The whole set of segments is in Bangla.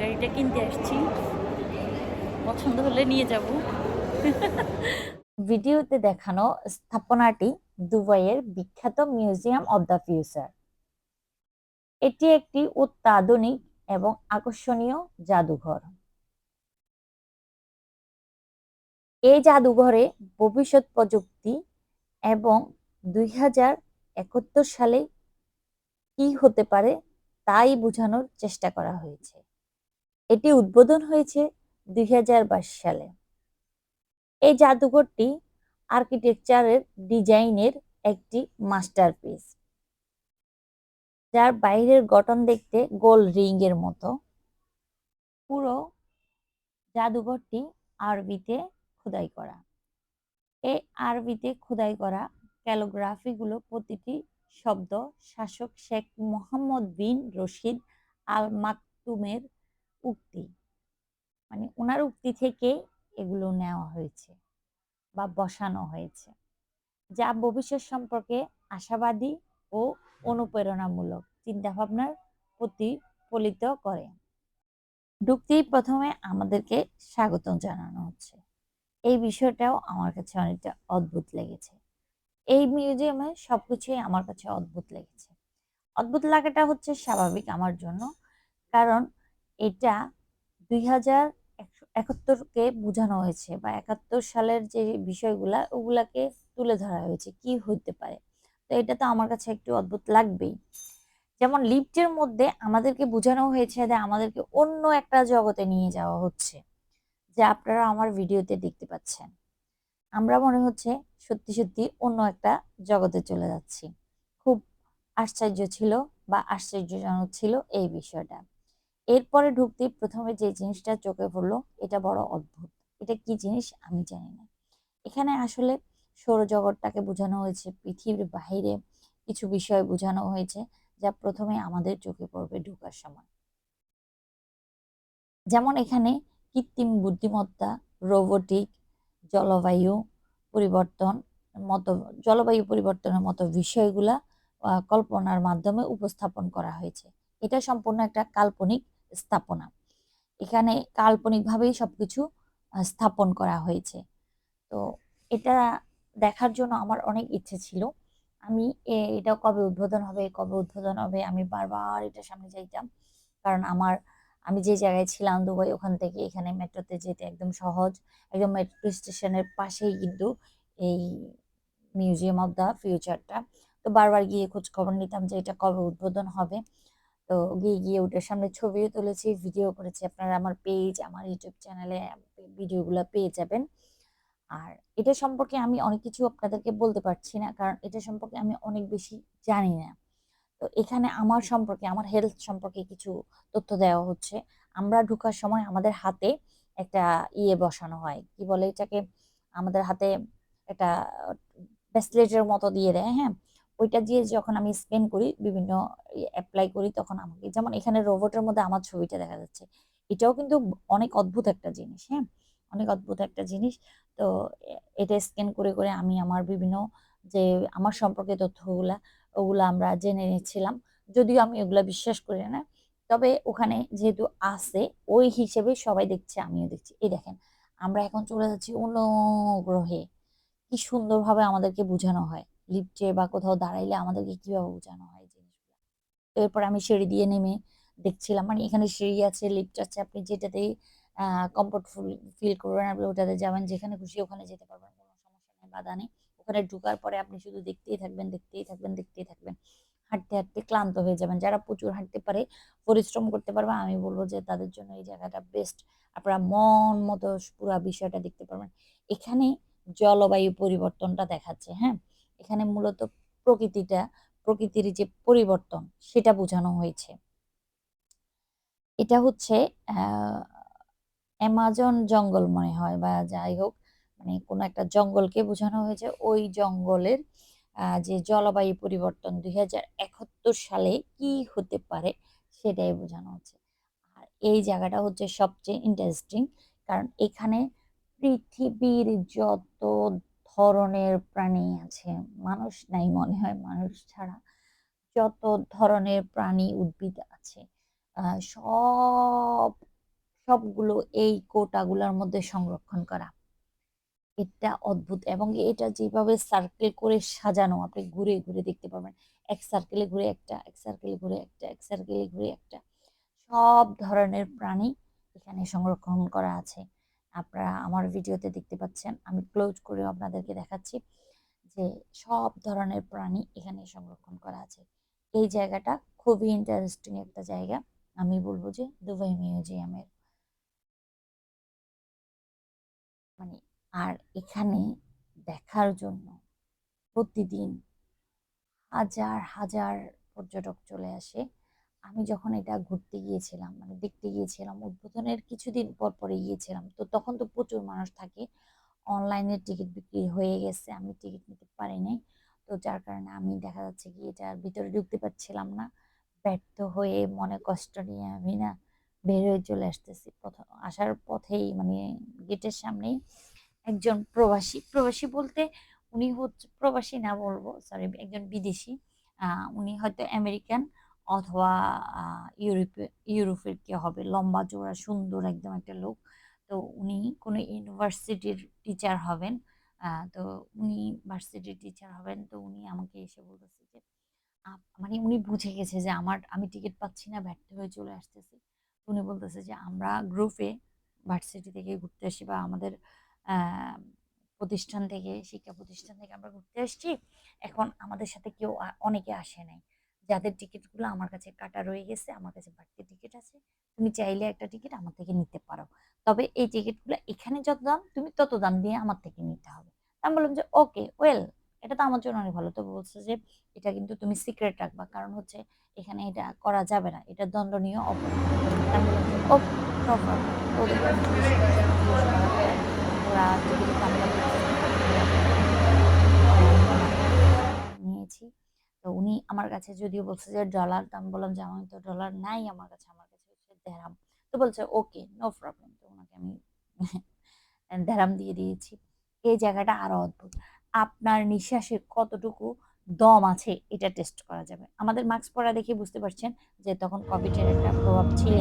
গাড়িটা কিনতে আসছি। পছন্দ হলে নিয়ে যাব। ভিডিওতে দেখানো স্থাপনাটি দুবাইয়ের বিখ্যাত মিউজিয়াম অব দ্য ফিউচার। এটি একটি অত্যাধুনিক এবং আকর্ষণীয় জাদুঘর। এই জাদুঘরে ভবিষ্যৎ প্রযুক্তি এবং দুই হাজার একাত্তর সালে কি হতে পারে তাই বোঝানোর চেষ্টা করা হয়েছে। এটি উদ্বোধন হয়েছে দুই হাজার বাইশ সালে। এই জাদুঘরটি আর্কিটেকচারের ডিজাইনের একটি মাস্টারপিস, যার বাইরের গঠন দেখতে গোল রিং এর মতো। পুরো জাদুঘরটি আরবিতে খোদাই করা। এই আরবিতে খোদাই করা ক্যালোগ্রাফি গুলো প্রতিটি শব্দ শাসক শেখ মোহাম্মদ বিন রশিদ আল মাকতুমের উক্তি মানে ওনার উক্তি থেকে এগুলো নেওয়া হয়েছে। বা বসানো হয়েছে যা ভবিষ্যৎ সম্পর্কে আশাবাদী ও অনুপ্রেরণামূলক চিন্তাভাবনার প্রতিফলিত করে। ঢুকতেই প্রথমে আমাদেরকে স্বাগতম জানানো হচ্ছে। এই বিষয়টাও আমার কাছে অনেকটা অদ্ভুত লেগেছে। এই মিউজিয়ামে সবকিছুই আমার কাছে অদ্ভুত লেগেছে। অদ্ভুত লাগাটা হচ্ছে স্বাভাবিক আমার জন্য কারণ এটা দুই হাজার একাত্তরকে বোঝানো হয়েছে বা একাত্তর সালের যে বিষয়গুলা, ওগুলাকে তুলে ধরা হয়েছে, কি হইতে পারে? তো এটা তো আমার কাছে একটু অদ্ভুত লাগবেই। যেমন লিফটের মধ্যে আমাদেরকে বোঝানো হয়েছে যে আমাদেরকে অন্য একটা জগতে নিয়ে যাওয়া হচ্ছে, যে আপনারা আমার ভিডিওতে দেখতে পাচ্ছেন। আমরা মনে হচ্ছে সত্যি সত্যি অন্য একটা জগতে চলে যাচ্ছি। খুব আশ্চর্য ছিল বা আশ্চর্যজনক ছিল এই বিষয়টা। এরপরে ঢুকতেই প্রথমে যে জিনিসটা চোখে পড়ল, এটা বড় অদ্ভুত। এটা কি জিনিস? আমি জানি না। এখানে আসলে সৌরজগৎটাকে বোঝানো হয়েছে, পৃথিবীর বাইরে কিছু বিষয় বোঝানো হয়েছে যা প্রথমে আমাদের চোখে পড়বে ঢোকার সময়। যেমন এখানে কৃত্রিম বুদ্ধিমত্তা, রোবোটিক, জলবায়ু পরিবর্তন মতো, জলবায়ু পরিবর্তনের মতো বিষয়গুলা কল্পনার মাধ্যমে উপস্থাপন করা হয়েছে। এটা সম্পূর্ণ একটা কাল্পনিক স্থাপনা। এখানে কাল্পনিকভাবেই সবকিছু স্থাপন করা হয়েছে। তো এটা দেখার জন্য আমার অনেক ইচ্ছে ছিল। আমি এটা কবে উদ্বোধন হবে, কবে উদ্বোধন হবে, আমি বারবার এটা সামনে যাইতাম। কারণ আমার, আমি যে জায়গায় ছিলাম, দুবাই, ওখান থেকে এখানে মেট্রোতে যেতে একদম সহজ। একদম মেট্রো স্টেশনের পাশেই কিন্তু এই মিউজিয়াম অফ দ্য ফিউচারটা। তো বারবার গিয়ে খোঁজ খবর নিতাম যে এটা কবে উদ্বোধন হবে। তো গিয়ে গিয়ে ওটার সামনে ছবিও তুলেছি ভিডিও করেছি। আপনারা আমার পেজ আমার ইউটিউব চ্যানেলে ভিডিওগুলো পেয়ে যাবেন। আর এটা সম্পর্কে আমি অনেক কিছু আপনাদেরকে বলতে পারছি না কারণ এটা সম্পর্কে আমি অনেক বেশি জানি না। তো এখানে আমার সম্পর্কে আমার হেলথ সম্পর্কে কিছু তথ্য দেওয়া হচ্ছে। আমরা ঢুকার সময় আমাদের হাতে একটা ইয়ে বসানো হয়। কি বলে এটাকে? আমাদের হাতে একটা ব্রেসলেটের মতো দিয়ে দেয় হ্যাঁ? ওইটা দিয়ে যখন আমি স্পেন করি, বিভিন্ন অ্যাপ্লাই করি, তখন আমাকে, যেমন এখানে রোবটের মধ্যে আমার ছবিটা দেখা যাচ্ছে। এটাও কিন্তু অনেক অদ্ভুত একটা জিনিস হ্যাঁ? অনেক অদ্ভুত একটা জিনিস। তো এটা স্ক্যান করে করে আমি আমার বিভিন্ন যে, আমার সম্পর্কে তথ্যগুলা, ওগুলো আমরা জেনে নিচ্ছিলাম। যদিও আমি ওগুলা বিশ্বাস করি না। তবে ওখানে যেহেতু আছে, ওই হিসেবে সবাই দেখছে, আমিও দেখছি। এই দেখেন, আমরা এখন চলে যাচ্ছি অন্য গ্রহে। কি সুন্দরভাবে আমাদেরকে বোঝানো হয়। লিফটে বা কোথাও দাঁড়াইলে আমাদেরকে কীভাবে বোঝানো হয় জিনিসগুলো? এরপর আমি সিঁড়ি দিয়ে নেমে দেখছিলাম মানে এখানে সিঁড়ি আছে, লিফট আছে, আপনি যেটাতেই কমফোর্টফুল ফিল করবেন আপনি ওটাতে যাবেন, যেখানে খুশি ওখানে যেতে পারবেন, কোনো সমস্যা নেই, বাধা নেই। ওখানে ঢুকার পরে আপনি শুধু দেখতেই থাকবেন দেখতেই থাকবেন দেখতেই থাকবেন। হাঁটতে হাঁটতে ক্লান্ত হয়ে যাবেন। যারা প্রচুর হাঁটতে পারে, পরিশ্রম করতে পারবে, আমি বলব যে তাদের জন্য এই জায়গাটা বেস্ট আপনারা মন মতো পুরো বিষয়টা দেখতে পারবেন। এখানে জলবায়ু পরিবর্তনটা দেখাচ্ছে হ্যাঁ? এখানে মূলত প্রকৃতিটা, প্রকৃতির যে পরিবর্তন, সেটা বোঝানো হয়েছে। এটা হচ্ছে অ্যামাজন জঙ্গল মনে হয় বা যাই হোক মানে কোনো একটা জঙ্গলকে বোঝানো হয়েছে। ওই জঙ্গলের যে জলবায়ু পরিবর্তন দুই হাজার একাত্তর সালে কি হতে পারে, সেটাই বোঝানো হচ্ছে। আর এই জায়গাটা হচ্ছে সবচেয়ে ইন্টারেস্টিং কারণ এখানে পৃথিবীর যত ধরনের প্রাণী আছে। মানুষ নাই মনে হয়, মানুষ ছাড়া যত ধরনের প্রাণী উদ্ভিদ আছে সব, সবগুলো এই কোটাগুলোর মধ্যে সংরক্ষণ করা। এটা অদ্ভুত এবং এটা যেভাবে সার্কেল করে সাজানো, আপনি ঘুরে ঘুরে দেখতে পাবেন এক সার্কেলে ঘুরে একটা, এক সার্কেলে ঘুরে একটা, এক সার্কেলে ঘুরে একটা। সব ধরনের প্রাণী এখানে সংরক্ষণ করা আছে। আপনারা আমার ভিডিওতে দেখতে পাচ্ছেন, আমি ক্লোজ করে আপনাদেরকে দেখাচ্ছি যে সব ধরনের প্রাণী এখানে সংরক্ষণ করা আছে। এই জায়গাটা খুবই ইন্টারেস্টিং একটা জায়গা। আমি বলব যে দুবাই মিউজিয়ামের মানে আর এখানে দেখার জন্য প্রতিদিন হাজার হাজার পর্যটক চলে আসে। আমি যখন এটা ঘুরতে গিয়েছিলাম মানে দেখতে গিয়েছিলাম, উদ্বোধনের কিছুদিন পর পরে গিয়েছিলাম, তো তখন তো প্রচুর মানুষ থাকে। অনলাইনে টিকিট বিক্রি হয়ে গেছে, আমি টিকিট নিতে পারি নাই। তো যার কারণে আমি দেখা যাচ্ছে কি এটার ভিতরে ঢুকতে পারছিলাম না। ব্যর্থ হয়ে মনে কষ্ট নিয়ে আমি না বের হয়ে চলে আসতেছি। প্রথম আসার পথেই মানে গেটের সামনেই একজন প্রবাসী। প্রবাসী বলতে উনি হচ্ছে, প্রবাসী না বলব সরি একজন বিদেশি। উনি হয়তো আমেরিকান অথবা ইউরোপে, ইউরোপের কে হবে, লম্বা চওড়া, সুন্দর একদম একটা লোক। তো উনি কোনো ইউনিভার্সিটির টিচার হবেন তো উনি ভার্সিটির টিচার হবেন, তো উনি আমাকে এসে বলতেছে যে মানে উনি বুঝে গেছে যে আমার, আমি টিকিট পাচ্ছি না, ব্যর্থ হয়ে চলে আসতেছি। উনি বলতেছে যে, আমরা গ্রুপে ভার্সিটি থেকে ঘুরতে আসি বা আমাদের প্রতিষ্ঠান থেকে, শিক্ষা প্রতিষ্ঠান থেকে আমরা ঘুরতে আসছি। এখন আমাদের সাথে কেউ অনেকে আসে নাই। যাদের টিকিটগুলো আমার কাছে কাটা রয়ে গেছে, আমার কাছে বাড়তি টিকিট আছে, তুমি চাইলে একটা টিকিট আমার থেকে নিতে পারো। তবে এই টিকিটগুলো এখানে যত দাম, তুমি তত দাম দিয়ে আমার থেকে নিতে হবে। আমি বললাম যে ওকে ওয়েল এটা তো আমার জন্য অনেক ভালো। তো বলছে যে, এটা কিন্তু তুমি সিক্রেট রাখবা, কারণ হচ্ছে এখানে এটা করা যাবে না, এটা দণ্ডনীয় অপরাধ। আমি বললাম ওকে ওরা তো উনি আমার কাছে যদিও বলছে যে ডলার তো আমি বললাম যে, আমার তো ডলার নাই, আমার কাছে আমার কাছে হচ্ছে দেড়হাম তো বলছে ওকে নো প্রবলেম তো ওনাকে আমি দেড়হাম দিয়ে দিয়েছি। এই জায়গাটা আরও অদ্ভুত। আপনার নিঃশ্বাসে কতটুকু দম আছে, এটা টেস্ট করা যাবে। আমাদের মাস্ক পরা দেখে বুঝতে পারছেন যে, তখন কোভিডের একটা প্রভাব ছিল।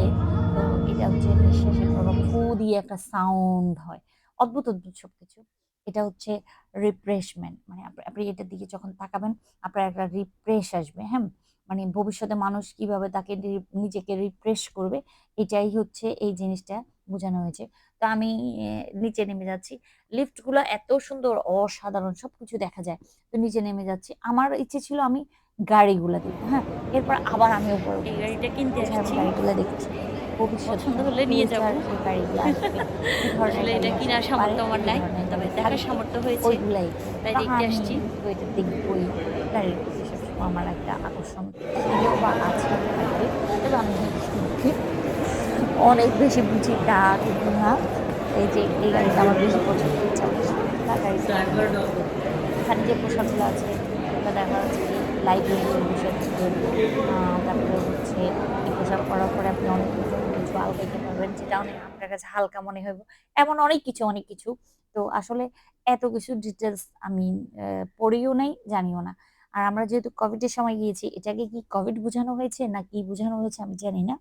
তো এটা হচ্ছে নিঃশ্বাসের প্রভাব ফু দিয়ে একটা সাউন্ড হয়। অদ্ভুত অদ্ভুত সবকিছু। এটা হচ্ছে রিফ্রেশমেন্ট মানে আপনি- এটার দিকে যখন তাকাবেন আপনার একটা রিফ্রেশ আসবে হ্যাঁ? মানে ভবিষ্যতে মানুষ কীভাবে তাকে নিজেকে রিফ্রেশ করবে এটাই হচ্ছে এই জিনিসটা বোঝানো হয়েছে। তো আমি নিচে নেমে যাচ্ছি। লিফটগুলো এত সুন্দর অসাধারণ সবকিছু দেখা যায়। তো নিচে নেমে যাচ্ছি। আমার ইচ্ছে ছিল আমি গাড়িগুলো দেখব হ্যাঁ? এরপর আবার আমি উপরে গাড়িটা কিনতে আসছি গাড়িগুলো দেখছি। পছন্দ হলে নিয়ে যাব। আসলে এটা কেনার সামর্থ্য আমার নাই তবে দেখার থাকবে, সামর্থ্য হয়েছে। তাই দেখতে আসছি। দেখবোই গাড়ির আমার একটা আকর্ষণ বা আছে থাকবে তবে আমি অনেক বেশি বুঝি তা কিন্তু না এই যে এই গাড়িটা আমার বেশি পছন্দ ইচ্ছা না এখানে যে পোশাকগুলো আছে ওটা দেখা যাচ্ছে কি লাইব্রেরির থেকে তারপরে হচ্ছে এই পোশাক করার পরে আপনি অনেক কিছু আলগাইতে পারবেন যেটা অনেক আপনার কাছে হালকা মনে হবে এমন অনেক কিছু অনেক কিছু। তো আসলে এত কিছু ডিটেলস আমি পড়িও নাই, জানিও না। আর আমরা যেহেতু কোভিডের সময় গিয়েছি, এটাকে কি কোভিড বোঝানো হয়েছে না কি বোঝানো হয়েছে আমি জানি না।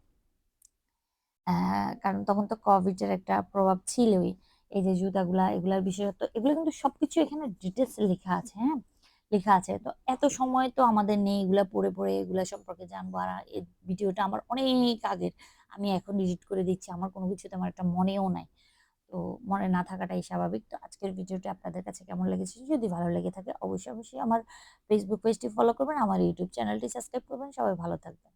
কারণ তখন তো কোভিডের একটা প্রভাব ছিলই। এই যে জুতাগুলা, এগুলার বিশেষত্ব এগুলো কিন্তু সবকিছু এখানে ডিটেলস লেখা আছে হ্যাঁ? লেখা আছে। তো এত সময় তো আমাদের নেই, এগুলা পড়ে পড়ে, এগুলা সম্পর্কে জানব। আর এই ভিডিওটা আমার অনেক আগের। আমি এখন এডিট করে দিচ্ছি। আমার কোনো কিছু আমার একটা মনেও নাই। তো মনে না থাকাটাই স্বাভাবিক। তো আজকের ভিডিওটি আপনাদের কাছে কেমন লেগেছে? যদি ভালো লেগে থাকে, অবশ্যই অবশ্যই আমার ফেসবুক পেজটি ফলো করবেন, আমার ইউটিউব চ্যানেলটি সাবস্ক্রাইব করবেন। সবাই ভালো থাকবেন।